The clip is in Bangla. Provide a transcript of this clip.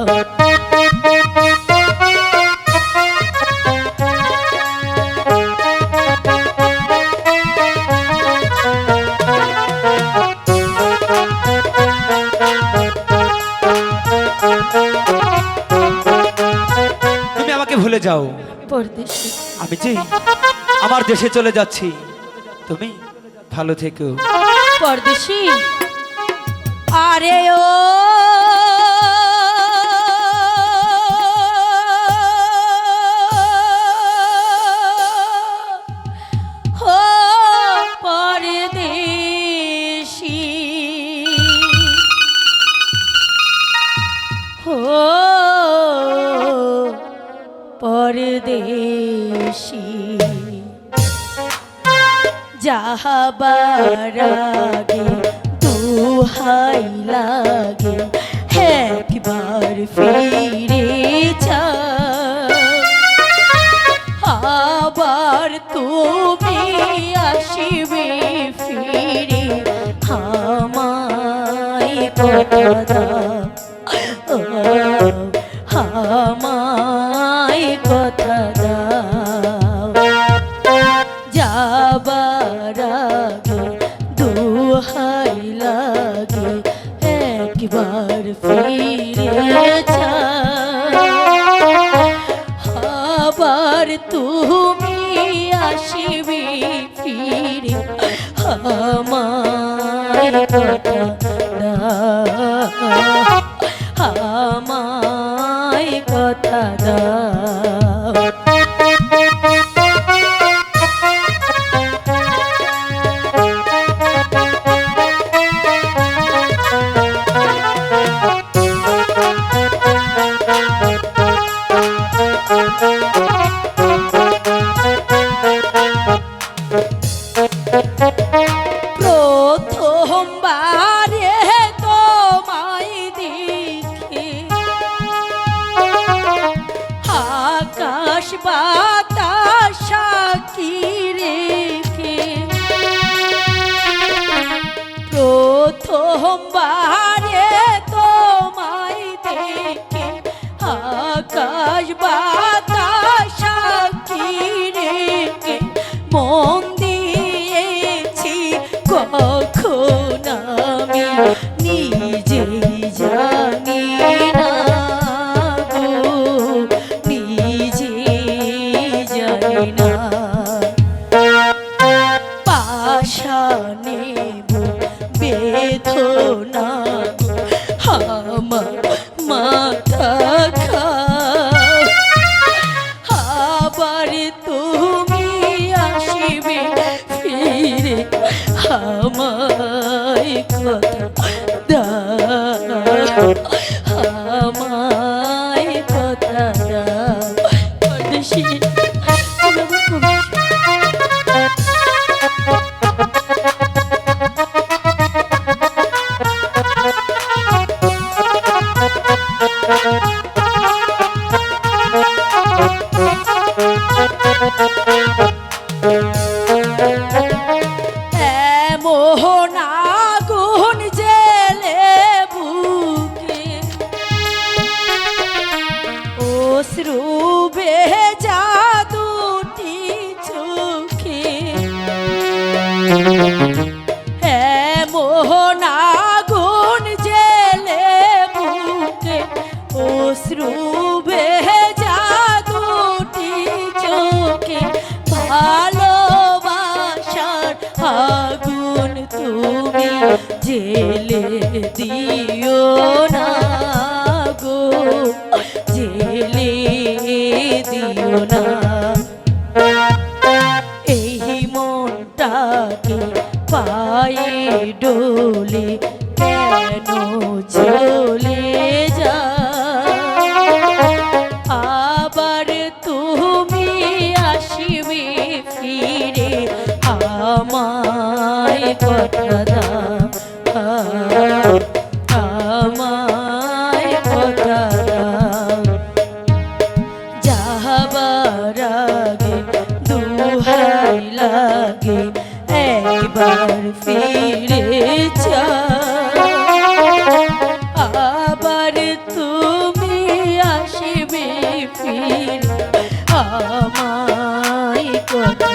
তুমি আমাকে ভুলে যাও। আমি যে আমার দেশে চলে যাচ্ছি তুমি ভালো থেকো। পরদেশি। আরে ও পরদেশি যাহাবার আগে দুহাই লাগে একবার ফিরে। আবার তুমি আসিবে ফিরে আমায় কথা আগে দুহাই লাগে একবার ফিরে। আবার তুমি আসিবে ফিরে আমায় কথা আমায় কথা দাও প্রথমবারে তোমায় আকাশ প্রথমবারে বেদনা আমার তুমি জেলে দিও না গো জেলে দিও না। এই মনটাকে পায়ে ডোলে কেন চলে আবার ফিরে আবার তুমি আসবে ফিরে। আমায় কথা